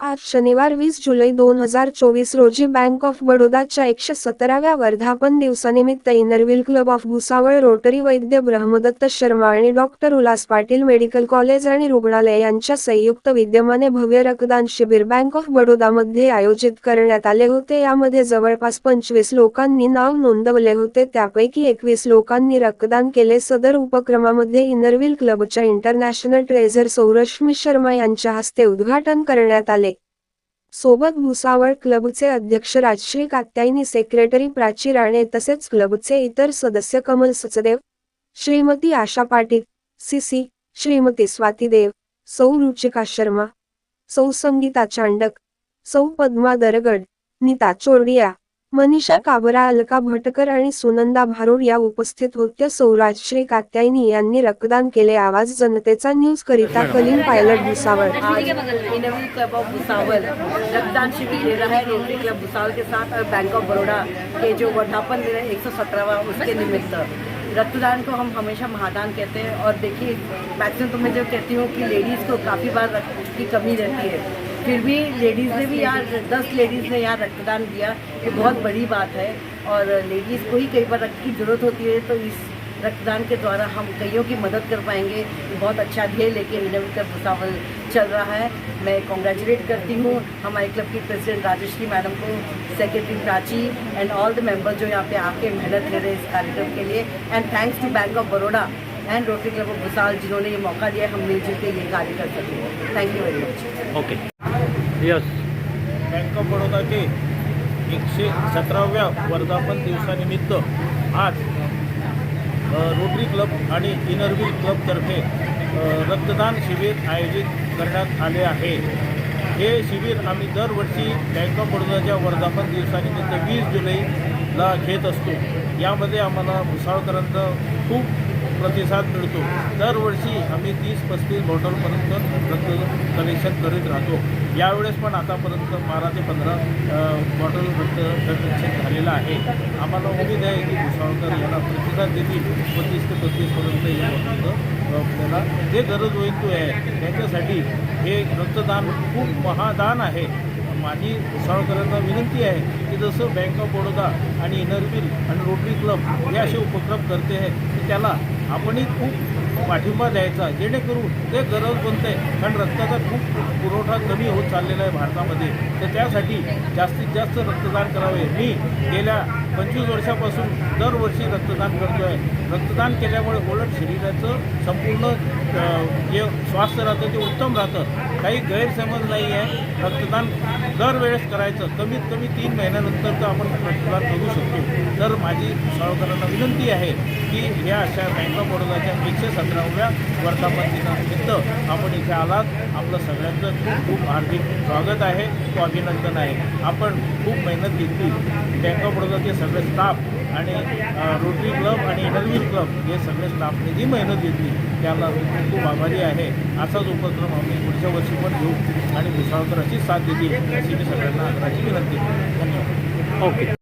आज शनिवार वीस जुलै दोन हजार चोवीस रोजी बँक ऑफ बडोदाच्या एकशे सतराव्या वर्धापन दिवसानिमित्त Inner Wheel club of Bhusawal Rotary Vaidya Brahmadatt Sharma आणि doctor Ulhas Patil medical college आणि रुग्णालय यांच्या संयुक्त विद्यमाने भव्य रक्तदान शिबिर बँक ऑफ बडोदामध्ये आयोजित करण्यात आले होते. यामध्ये जवळपास पंचवीस लोकांनी नाव नोंदवले होते. त्यापैकी एकवीस लोकांनी रक्तदान केले. सदर उपक्रमामध्ये इनरविल क्लबच्या इंटरनॅशनल ट्रेझर सौरश्मी शर्मा यांच्या हस्ते उद्घाटन करण्यात आले. सोबत भुसावळ क्लबचे अध्यक्ष राजश्री कात्यायनी सेक्रेटरी प्राची राणे तसेच क्लबचे इतर सदस्य कमल सचदेव श्रीमती आशा पाटील सीसी श्रीमती स्वाती देव सौ रुचिका शर्मा सौ संगीता चांडक सौ पद्मा दरगड नीता चोरडिया मनीषा काबरा अलका भटकर आणि सुनंदा भारूड या उपस्थित होत्या. सौराजश्री कात्यायनी यांनी रक्तदान केले. आवाज जनतेचा न्यूज करिता Kalin Pilot Bhusawal. Club of Bhusawal रक्तदान शिविर ले रहा है रोटरी क्लब भुसावल के साथ और बैंक ऑफ बड़ौदा के जो वर्धापन दिन है एक सौ सत्रहवा उसके निमित्त। रक्तदान को हम हमेशा महादान कहते हैं। और देखिए मैक्सिमम तो मैं जो कहती हूँ कि लेडीज़ को काफ़ी बार रक्त की कमी रहती है। फिर भी लेडीज़ ने भी यहाँ दस लेडीज़ ने यहाँ रक्तदान दिया, ये बहुत बड़ी बात है। और लेडीज़ को ही कई बार रक्त की ज़रूरत होती है तो इस रक्तदान के द्वारा हम कईयों की मदद कर पाएँगे। बहुत अच्छा ध्येय लेके कर भुसावल चल रहा है। मैं कॉन्ग्रेचुलेट करती हूँ हमारे क्लब की प्रेसिडेंट राजश्री मैडम को secretary Prachi and all the members जो यहाँ पे आके मेहनत ले रहे हैं इस कार्यक्रम के लिए। And thanks to bank of Baroda and Rotary club of Bhusawal जिन्होंने ये मौका दिया, हम मिलजुल के ये कार्य कर सकें thank you very much okay yes bank of Baroda के एकशे सतराव्या वर्धापन दिवसानिमित्त आज रोटरी क्लब आणि इनरवी क्लबतर्फे रक्तदान शिबिर आयोजित करण्यात आले आहे. हे शिबिर आम्ही दरवर्षी बँक ऑफ बडोदाच्या वर्धापन दिवसानिमित्त वीस जुलैला घेत असतो. यामध्ये आम्हाला भुसाळकरांचं खूप प्रतिसाद मिळतो. दरवर्षी आम्ही तीस पस्तीस बॉटलपर्यंत रक्त कलेक्शन करीत राहतो. यावेळेस पण आतापर्यंत बारा ते पंधरा बॉटल रक्त कलेक्शन झालेलं आहे. आम्हाला उमेद आहे की भुसावळकर याला प्रतिसाद देतील. पस्तीस ते पस्तीसपर्यंत हे रक्त आपल्याला जे गरज होईल तो आहे. त्याच्यासाठी हे रक्तदान खूप महादान आहे. माझी भुसावळकरांना विनंती आहे जसं बँक ऑफ बडोदा आणि इनरव्हिल आणि रोटरी क्लब हे असे उपक्रम करते आहे त्याला आपणही खूप पाठिंबा द्यायचा जेणेकरून ते गरज बनते कारण रक्ताचा खूप पुरवठा कमी होत चाललेला आहे भारतामध्ये. तर त्यासाठी जास्तीत जास्त रक्तदान करावे. मी गेल्या पंचवीस वर्षापासून दरवर्षी रक्तदान करतो आहे रक्तदान केल्यामुळे उलट शरीराचं संपूर्ण जे स्वास्थ्य राहतं ते उत्तम राहतं. काही गैरसमज नाही आहे. रक्तदान दरवेळेस करायचं. कमीत कमी तीन महिन्यानंतर तर आपण रक्तदान करू शकतो. तर माझी सावकारांना विनंती आहे की या अशा बँक ऑफ बडोदाच्या एकशे पंधराव्या वर्धापन दिनानिमित्त आपण इथे आलात. आपलं सगळ्यांचं खूप खूप हार्दिक स्वागत आहे. तो अभिनंदन आहे. आपण खूप मेहनत घेतली. बँक ऑफ बडोदाचे सगळे स्टाफ आणि रोटरी क्लब आणि इनरव्हिल क्लब हे सगळे स्टाफने जी मेहनत घेतली त्याला खूप आभारी आहे. असाच उपक्रम आम्ही पुढच्या वर्षी पण घेऊ आणि भुसावळकर अशीच साथ देतील अशी मी सगळ्यांना आग्रहाची विनंती करतो धन्यवाद. ओके.